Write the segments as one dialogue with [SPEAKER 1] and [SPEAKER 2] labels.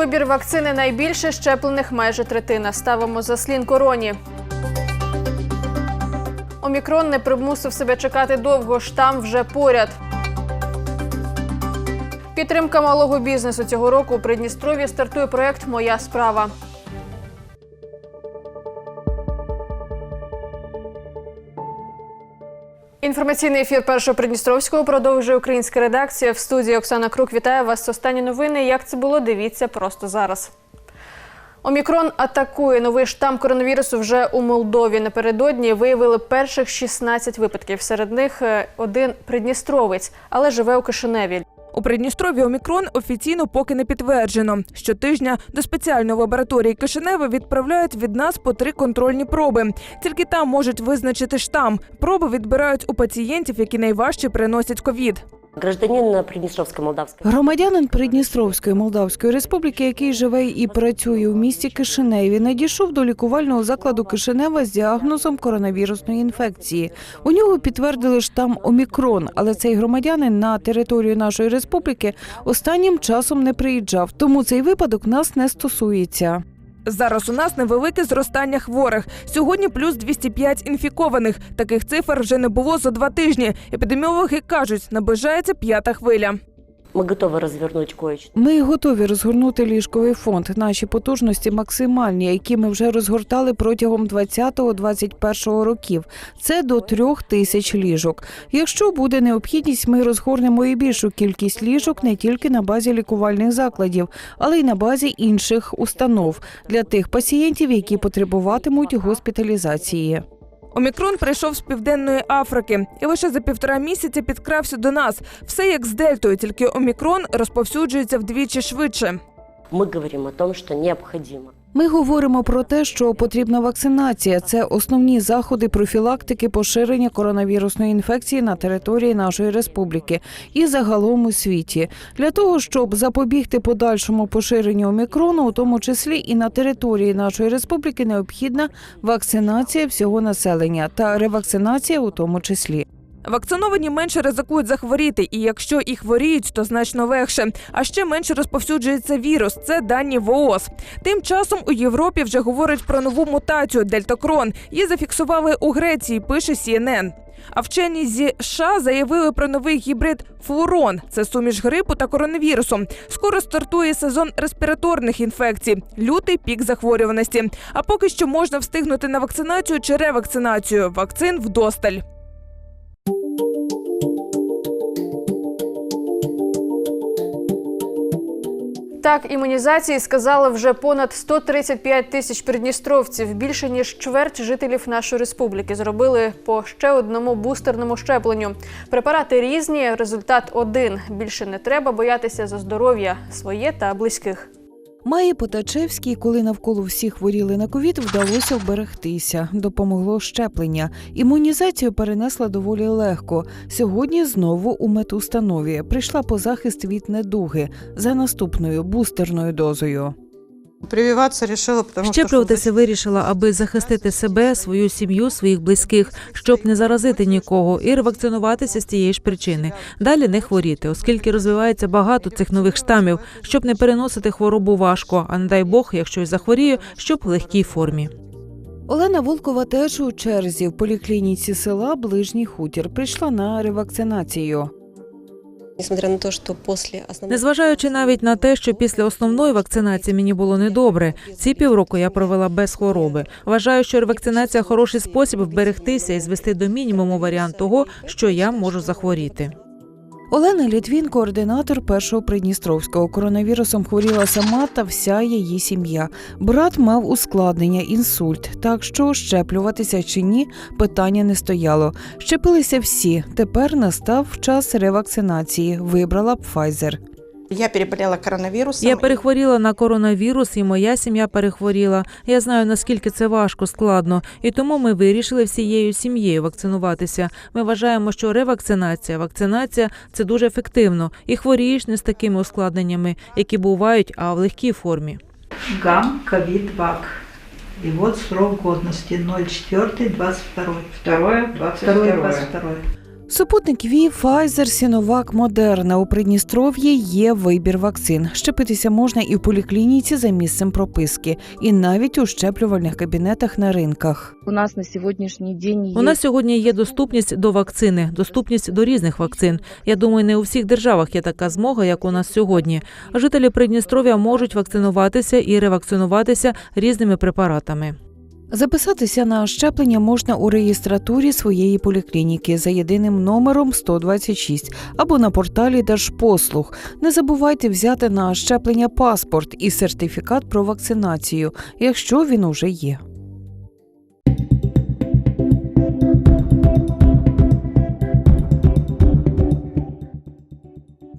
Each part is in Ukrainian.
[SPEAKER 1] Вибір вакцини найбільше щеплених майже третина. Ставимо заслін короні. Омікрон не примусив себе чекати довго. Штам вже поряд. Підтримка малого бізнесу цього року у Придністров'ї стартує проект Моя справа. Інформаційний ефір першого Придністровського продовжує українська редакція. В студії Оксана Крук вітає вас. Останні новини. Як це було? Дивіться просто зараз. Омікрон атакує новий штам коронавірусу вже у Молдові. Напередодні виявили перших 16 випадків. Серед них е, один придністровець, але живе у Кишиневі.
[SPEAKER 2] У Придністров'ї омікрон офіційно поки не підтверджено. Щотижня до спеціальної лабораторії Кишинева відправляють від нас по три контрольні проби. Тільки там можуть визначити штам. Проби відбирають у пацієнтів, які найважче приносять ковід.
[SPEAKER 3] Гражданин Приднестровской Молдавской.
[SPEAKER 4] Громадянин Придністровської Молдавської Республіки, який живе і працює у місті Кишиневі, надійшов до лікувального закладу Кишинева з діагнозом коронавірусної інфекції. У нього підтвердили штам Омікрон, але цей громадянин на територію нашої республіки останнім часом не приїжджав, тому цей випадок нас не стосується.
[SPEAKER 2] Зараз у нас невелике зростання хворих. Сьогодні плюс 205 інфікованих. Таких цифр вже не було за два тижні. Епідеміологи кажуть, наближається п'ята хвиля.
[SPEAKER 3] Мы готовы развернуть кое-что.
[SPEAKER 4] Ми готові розгорнути ліжковий фонд. Наші потужності максимальні, які ми вже розгортали протягом 20-21 років. Це до трьох тисяч ліжок. Якщо буде необхідність, ми розгорнемо і більшу кількість ліжок не тільки на базі лікувальних закладів, але й на базі інших установ для тих пацієнтів, які потребуватимуть госпіталізації.
[SPEAKER 2] Омікрон прийшов з південної Африки і лише за півтора місяця підкрався до нас. Все як з дельтою, тільки омікрон розповсюджується вдвічі швидше.
[SPEAKER 3] Ми говоримо про том, що необходимо.
[SPEAKER 4] Ми говоримо про те, що потрібна вакцинація. Це основні заходи профілактики поширення коронавірусної інфекції на території нашої республіки і загалом у світі для того, щоб запобігти подальшому поширенню омікрону, у тому числі і на території нашої республіки, необхідна вакцинація всього населення та ревакцинація у тому числі.
[SPEAKER 2] Вакциновані менше ризикують захворіти, і якщо і хворіють, то значно легше. А ще менше розповсюджується вірус. Це дані ВООЗ. Тим часом у Європі вже говорять про нову мутацію дельтакрон. Її зафіксували у Греції. Пише CNN. А вчені зі США заявили про новий гібрид флурон. Це суміш грипу та коронавірусу. Скоро стартує сезон респіраторних інфекцій, лютий пік захворюваності. А поки що можна встигнути на вакцинацію чи ревакцинацію. Вакцин вдосталь.
[SPEAKER 1] Так, імунізації сказали вже понад 135 тисяч придністровців. Більше ніж чверть жителів нашої республіки зробили по ще одному бустерному щепленню. Препарати різні, результат один. Більше не треба боятися за здоров'я своє та близьких.
[SPEAKER 4] Має Потачевський, коли навколо всі хворіли на ковід, вдалося вберегтися. Допомогло щеплення. Імунізацію перенесла доволі легко. Сьогодні знову у медустанові прийшла по захист від недуги за наступною бустерною дозою.
[SPEAKER 5] Прививаться решила, потому что...
[SPEAKER 6] Щеплюватися вирішила, аби захистити себе, свою сім'ю, своїх близьких, щоб не заразити нікого, і ревакцинуватися з тієї ж причини. Далі не хворіти, оскільки розвивається багато цих нових штамів, щоб не переносити хворобу важко. А не дай Бог, якщо й захворію, щоб в легкій формі.
[SPEAKER 4] Олена Волкова теж у черзі в поліклініці села Ближній хутір прийшла на ревакцинацію.
[SPEAKER 6] Незважаючи навіть на те, що після основної вакцинації мені було недобре. Ці півроку я провела без хвороби. Вважаю, що ревакцинація хороший спосіб вберегтися і звести до мінімуму варіант того, що я можу захворіти.
[SPEAKER 4] Олена Літвін, координатор першого придністровського коронавірусом, хворіла сама та вся її сім'я. Брат мав ускладнення, інсульт, так що щеплюватися чи ні, питання не стояло. Щепилися всі. Тепер настав час ревакцинації. Вибрала Pfizer.
[SPEAKER 5] Я переболела коронавирусом.
[SPEAKER 6] Я перехворіла на коронавірус, і моя сім'я перехворіла. Я знаю наскільки це важко, складно, і тому ми вирішили всією сім'єю вакцинуватися. Ми вважаємо, що ревакцинація, вакцинація це дуже ефективно, і хворієш не з такими ускладненнями, які бувають, а в легкій формі.
[SPEAKER 7] ГАМ ковид ВАК. И вот срок годности 04 22 2 22
[SPEAKER 4] Супутник ВІ, Pfizer, Сіновак, Модерна. У Придністров'ї є вибір вакцин. Щепитися можна і в поліклініці за місцем прописки, і навіть у щеплювальних кабінетах на ринках.
[SPEAKER 8] У нас на сьогоднішній день є
[SPEAKER 6] У нас сьогодні є доступність до вакцини, доступність до різних вакцин. Я думаю, не у всіх державах є така змога, як у нас сьогодні. Жителі Придністров'я можуть вакцинуватися і ревакцинуватися різними препаратами.
[SPEAKER 4] Записатися на щеплення можна у реєстратурі своєї поліклініки за єдиним номером 126 або на порталі Держпослуг. Не забувайте взяти на щеплення паспорт і сертифікат про вакцинацію, якщо він уже є.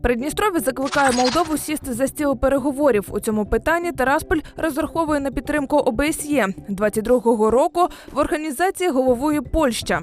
[SPEAKER 2] Придністров'я закликає Молдову сісти за стіл переговорів. У цьому питанні Тарасполь розраховує на підтримку ОБСЄ. 22-го року в організації головує Польща.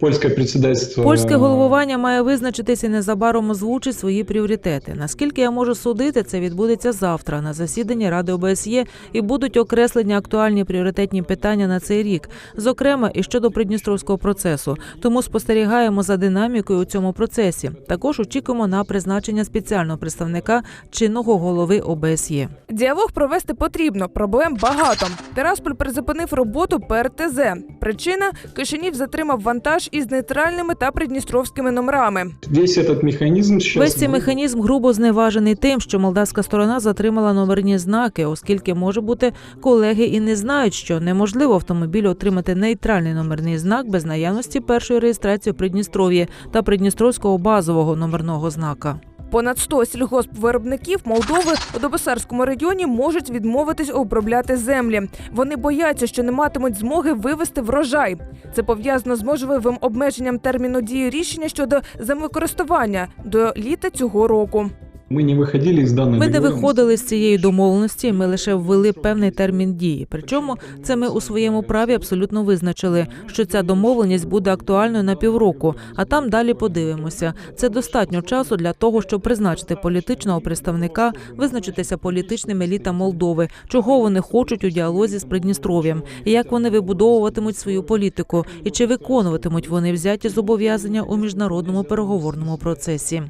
[SPEAKER 9] Польське председательство.
[SPEAKER 6] Польське головування має визначитися і незабаром озвучить свої пріоритети. Наскільки я можу судити, це відбудеться завтра на засіданні Ради ОБСЄ і будуть окреслені актуальні пріоритетні питання на цей рік, зокрема і щодо придністровського процесу. Тому спостерігаємо за динамікою у цьому процесі. Також очікуємо на призначення спеціального представника чинного голови ОБСЄ.
[SPEAKER 2] Діалог провести потрібно. Проблем багато. Терасполь призупинив роботу ПРТЗ. Причина Кишинів затримав вантаж із нейтральними та придністровськими номерами.
[SPEAKER 9] Весь этот механизм сейчас...
[SPEAKER 6] Весь цей механізм грубо зневажений тим, що молдавська сторона затримала номерні знаки, оскільки може бути колеги і не знають, що неможливо автомобілю отримати нейтральний номерний знак без наявності першої реєстрації у Придністров'ї та придністровського базового номерного знака.
[SPEAKER 2] Понад 100 сільгоспвиробників Молдови у Добосарському районі можуть відмовитись обробляти землі. Вони бояться, що не матимуть змоги вивести врожай. Це пов'язано з можливим обмеженням терміну дії рішення щодо землекористування до літа цього року.
[SPEAKER 9] Ми не виходили з даної
[SPEAKER 6] Ми не виходили з цієї домовленості. Ми лише ввели певний термін дії. Причому це ми у своєму праві абсолютно визначили, що ця домовленість буде актуальною на півроку, а там далі подивимося. Це достатньо часу для того, щоб призначити політичного представника, визначитися політичним елітам Молдови, чого вони хочуть у діалозі з Придністров'ям, і як вони вибудовуватимуть свою політику, і чи виконуватимуть вони взяті зобов'язання у міжнародному переговорному процесі.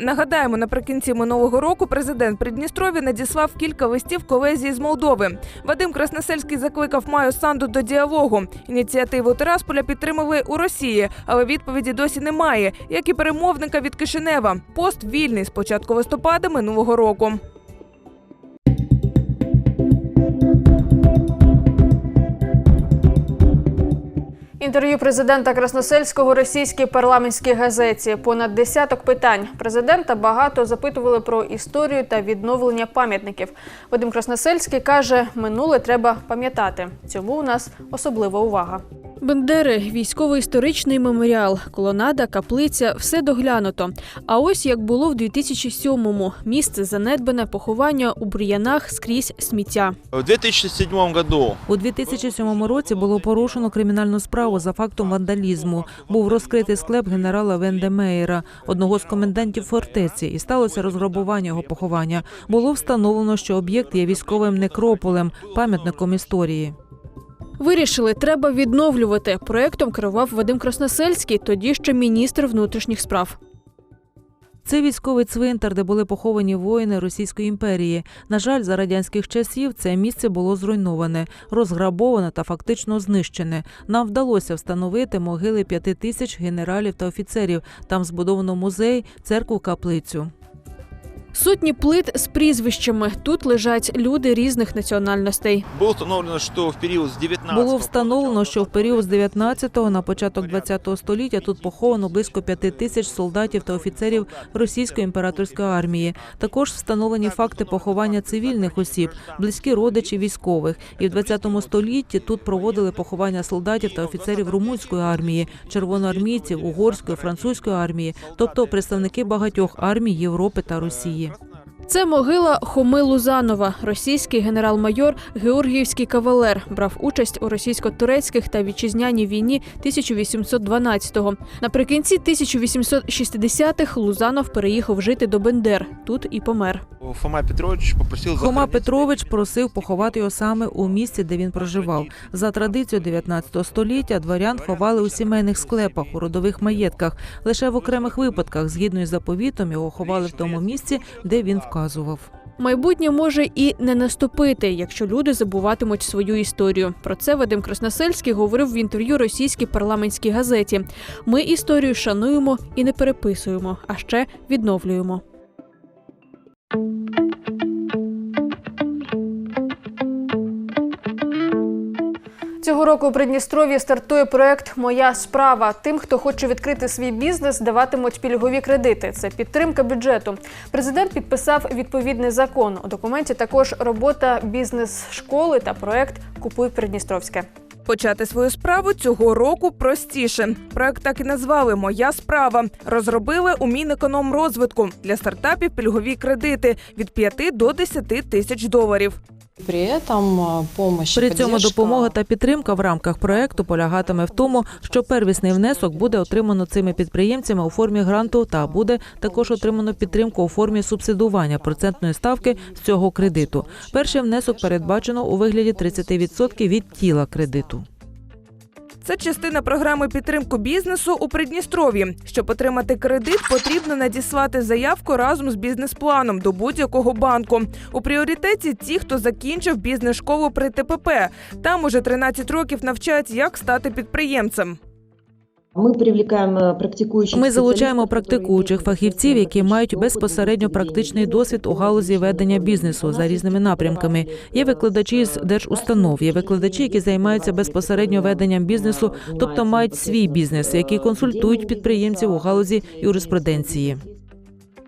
[SPEAKER 2] Нагадаємо, наприкінці минулого року президент Придністров'я надіслав кілька листів колезії з Молдови. Вадим Красносельський закликав Маю Санду до діалогу. Ініціативу Терасполя підтримали у Росії, але відповіді досі немає, як і перемовника від Кишинева. Пост вільний з початку листопада минулого року.
[SPEAKER 1] Інтерв'ю президента Красносельського російській парламентській газеті. Понад десяток питань. Президента багато запитували про історію та відновлення пам'ятників. Вадим Красносельський каже, минуле треба пам'ятати. Цьому у нас особлива увага. Бендери, військово-історичний меморіал, колонада, каплиця все доглянуто. А ось як було в 2007-му. Місце занедбане поховання у бур'янах скрізь сміття.
[SPEAKER 10] В 2007 году
[SPEAKER 6] У 2007 році було порушено кримінальну справу за фактом вандалізму. Був розкритий склеп генерала Вендемеєра, одного з комендантів фортеці, і сталося розграбування його поховання. Було встановлено, що об'єкт є військовим некрополем, пам'ятником історії.
[SPEAKER 1] Вирішили, треба відновлювати. Проектом керував Вадим Красносельський, тоді ще міністр внутрішніх справ.
[SPEAKER 6] Це військовий цвинтар, де були поховані воїни Російської імперії. На жаль, за радянських часів це місце було зруйноване, розграбоване та фактично знищене. Нам вдалося встановити могили п'яти тисяч генералів та офіцерів. Там збудовано музей, церкву, каплицю.
[SPEAKER 1] Сотні плит з прізвищами. Тут лежать люди різних національностей.
[SPEAKER 10] было установлено, что в период с 19
[SPEAKER 6] Було встановлено, що в період з 19-го на початок 20-го століття тут поховано близько п'яти тисяч солдатів та офіцерів російської імператорської армії. Також встановлені факти поховання цивільних осіб, близькі родичі військових. І в 20 столітті тут проводили поховання солдатів та офіцерів румунської армії, червоноармійців, угорської, французької армії, тобто представники багатьох армій Європи та Росії. Росії.
[SPEAKER 1] Це могила Хоми Лузанова, російський генерал-майор, георгіївський кавалер, брав участь у російсько-турецьких та вітчизняній війні 1812-го. Наприкінці 1860-х Лузанов переїхав жити до Бендер. Тут і помер.
[SPEAKER 10] Фома Петрович попросил
[SPEAKER 6] Хома Петрович просив поховати його саме у місці, де він проживав. За традицією 19 століття дворян ховали у сімейних склепах, у родових маєтках. Лише в окремих випадках, згідно із заповітом, його ховали в тому місці, де він вказував.
[SPEAKER 1] Майбутнє може і не наступити, якщо люди забуватимуть свою історію. Про це Вадим Красносельський говорив в інтерв'ю російській парламентській газеті. Ми історію шануємо і не переписуємо, а ще відновлюємо. Цього року у Придністров'ї стартує проект Моя справа. Тим, хто хоче відкрити свій бізнес, даватимуть пільгові кредити. Це підтримка бюджету. Президент підписав відповідний закон. У документі також робота бізнес-школи та проект Купуй Придністровське.
[SPEAKER 2] Почати свою справу цього року простіше. Проект так і назвали Моя справа. Розробили у Мінекономрозвитку для стартапів пільгові кредити від 5 до 10 тисяч доларів.
[SPEAKER 11] При этом помощь,
[SPEAKER 6] При цьому допомога та підтримка в рамках проекту полягатиме в тому, що первісний внесок буде отримано цими підприємцями у формі гранту та буде також отримано підтримку у формі субсидування процентної ставки з цього кредиту. Перший внесок передбачено у вигляді 30% від тіла кредиту.
[SPEAKER 2] Це частина програми підтримку бізнесу у Придністров'ї. Щоб отримати кредит, потрібно надіслати заявку разом з бізнес-планом до будь-якого банку. У пріоритеті ті, хто закінчив бізнес-школу при ТПП. Там уже 13 років навчають, як стати підприємцем.
[SPEAKER 11] Ми привлікаємо практикуючих
[SPEAKER 6] Ми залучаємо практикуючих фахівців, які мають безпосередньо практичний досвід у галузі ведення бізнесу за різними напрямками. Є викладачі з держустанов, є викладачі, які займаються безпосередньо веденням бізнесу, тобто мають свій бізнес, які консультують підприємців у галузі юриспруденції.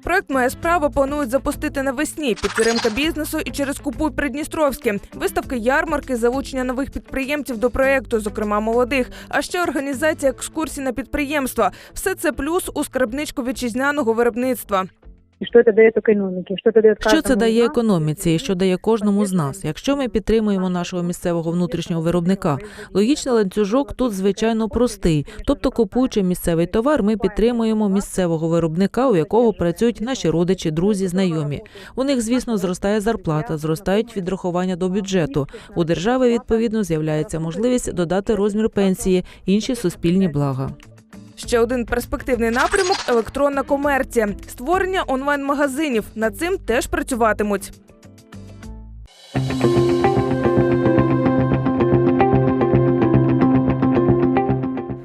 [SPEAKER 2] Проект Моя справа планують запустити навесні. Підтримка бізнесу і через Купуй Придністровське. Виставки ярмарки, залучення нових підприємців до проекту, зокрема молодих, а ще організація екскурсій на підприємства. Все це плюс у скарбничку вітчизняного виробництва.
[SPEAKER 8] Що це дає економіці? Що це дає
[SPEAKER 6] Що це дає економіці і що дає кожному з нас? Якщо ми підтримуємо нашого місцевого внутрішнього виробника, логічний ланцюжок тут звичайно простий. Тобто, купуючи місцевий товар, ми підтримуємо місцевого виробника, у якого працюють наші родичі, друзі, знайомі. У них, звісно, зростає зарплата, зростають відрахування до бюджету. У держави відповідно з'являється можливість додати розмір пенсії, інші суспільні блага.
[SPEAKER 2] Ще один перспективний напрямок електронна комерція, створення онлайн-магазинів. Над цим теж працюватимуть.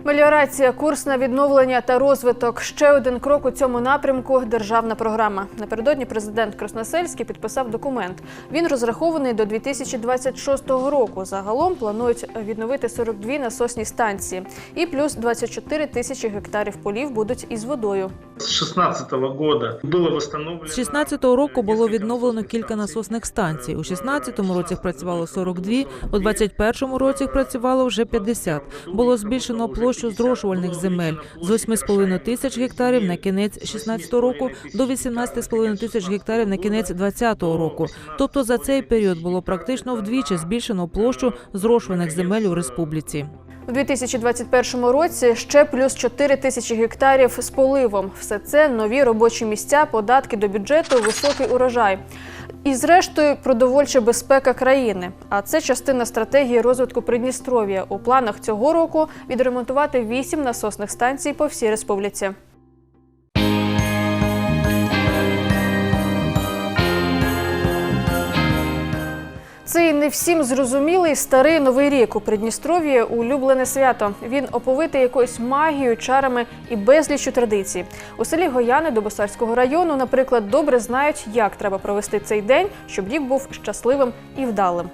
[SPEAKER 1] Меліорація, курс на відновлення та розвиток. Ще один крок у цьому напрямку державна програма. Напередодні президент Красносельський підписав документ. Він розрахований до 2026 року. Загалом планують відновити 42 насосні станції, і плюс 24 тисячі гектарів полів будуть із водою.
[SPEAKER 9] С 16 года было восстановлено...
[SPEAKER 6] З 16-го року було відновлено кілька насосних станцій. У 16-му році працювало 42, у 21-му році працювало вже 50. Було збільшено площу зрошувальних земель з 8,5 тисяч гектарів на кінець 16-го року до 18,5 тисяч гектарів на кінець 20-го року. Тобто за цей період було практично вдвічі збільшено площу зрошуваних земель у республіці.
[SPEAKER 1] У 2021 році ще плюс 4 тисячі гектарів з поливом. Все це нові робочі місця, податки до бюджету, високий урожай. І, зрештою, продовольча безпека країни. А це частина стратегії розвитку Придністров'я. У планах цього року відремонтувати 8 насосних станцій по всій республіці. Всім зрозумілий старий новий рік у Придністров'ї улюблене свято. Він оповитий якоюсь магією, чарами і безліччю традицій. У селі Гояни Добосарського району, наприклад, добре знають, як треба провести цей день, щоб рік був щасливим і вдалим.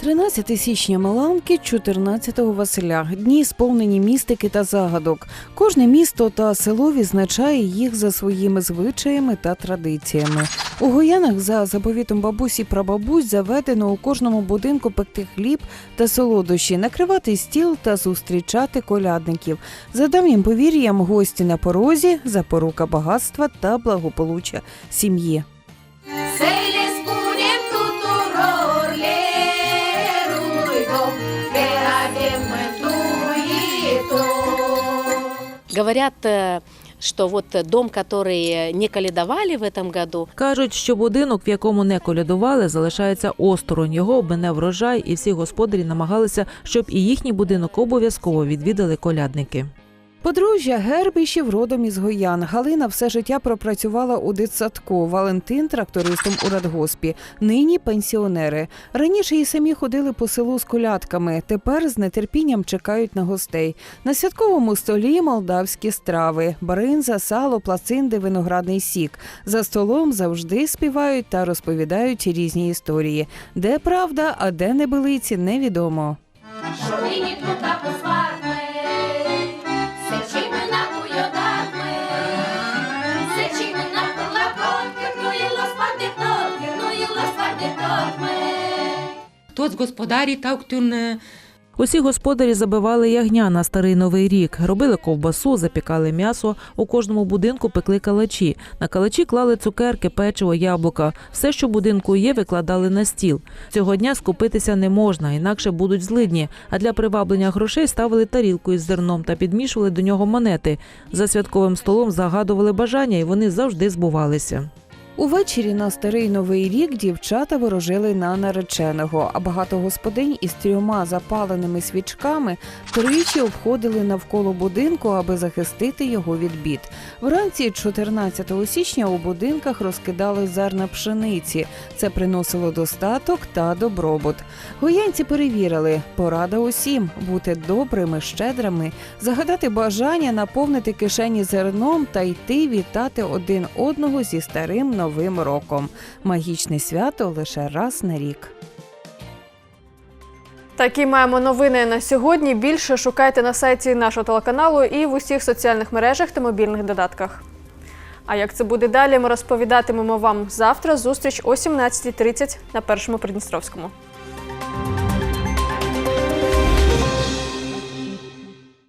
[SPEAKER 4] 13 січня Маланки, 14-го Василя. Дні сповнені містики та загадок. Кожне місто та село відзначає їх за своїми звичаями та традиціями. У Гоянах за заповітом бабусі прабабусь заведено у кожному будинку пекти хліб та солодощі, накривати стіл та зустрічати колядників. За давнім повір'ям, гості на порозі, запорука багатства та благополуччя сім'ї.
[SPEAKER 3] Говорят, э, что вот дом, который не каледовали в этом году,
[SPEAKER 6] Кажуть, що будинок, в якому не колядували, залишається осторонь. Його обмене врожай, і всі господарі намагалися, щоб і їхній будинок обов'язково відвідали колядники.
[SPEAKER 4] Подружжя Гербішів родом із Гоян. Галина все життя пропрацювала у дитсадку. Валентин трактористом у радгоспі. Нині пенсіонери. Раніше і самі ходили по селу з колядками. Тепер з нетерпінням чекають на гостей. На святковому столі молдавські страви: баринза, сало, плацинди, виноградний сік. За столом завжди співають та розповідають різні історії. Де правда, а де небилиці, невідомо.
[SPEAKER 12] Хто з господарів так тюрне
[SPEAKER 6] Усі господарі забивали ягня на старий новий рік, робили ковбасу, запікали м'ясо. У кожному будинку пекли калачі. На калачі клали цукерки, печиво, яблука. Все, що будинку є, викладали на стіл. Цього дня скупитися не можна, інакше будуть злидні. А для приваблення грошей ставили тарілку із зерном та підмішували до нього монети. За святковим столом загадували бажання, і вони завжди збувалися.
[SPEAKER 4] Увечері на старий новий рік дівчата ворожили на нареченого, а багато господинь із трьома запаленими свічками тричі обходили навколо будинку, аби захистити його від бід. Вранці 14 січня у будинках розкидали зерна пшениці. Це приносило достаток та добробут. Гоянці перевірили, порада усім бути добрими, щедрими, загадати бажання, наповнити кишені зерном та йти вітати один одного зі старим новим роком. Магічне свято лише раз на рік.
[SPEAKER 1] Такі маємо новини на сьогодні. Більше шукайте на сайті нашого телеканалу і в усіх соціальних мережах та мобільних додатках. А як це буде далі, ми розповідатимемо вам завтра. Зустріч о 17.30 на першому Придністровському.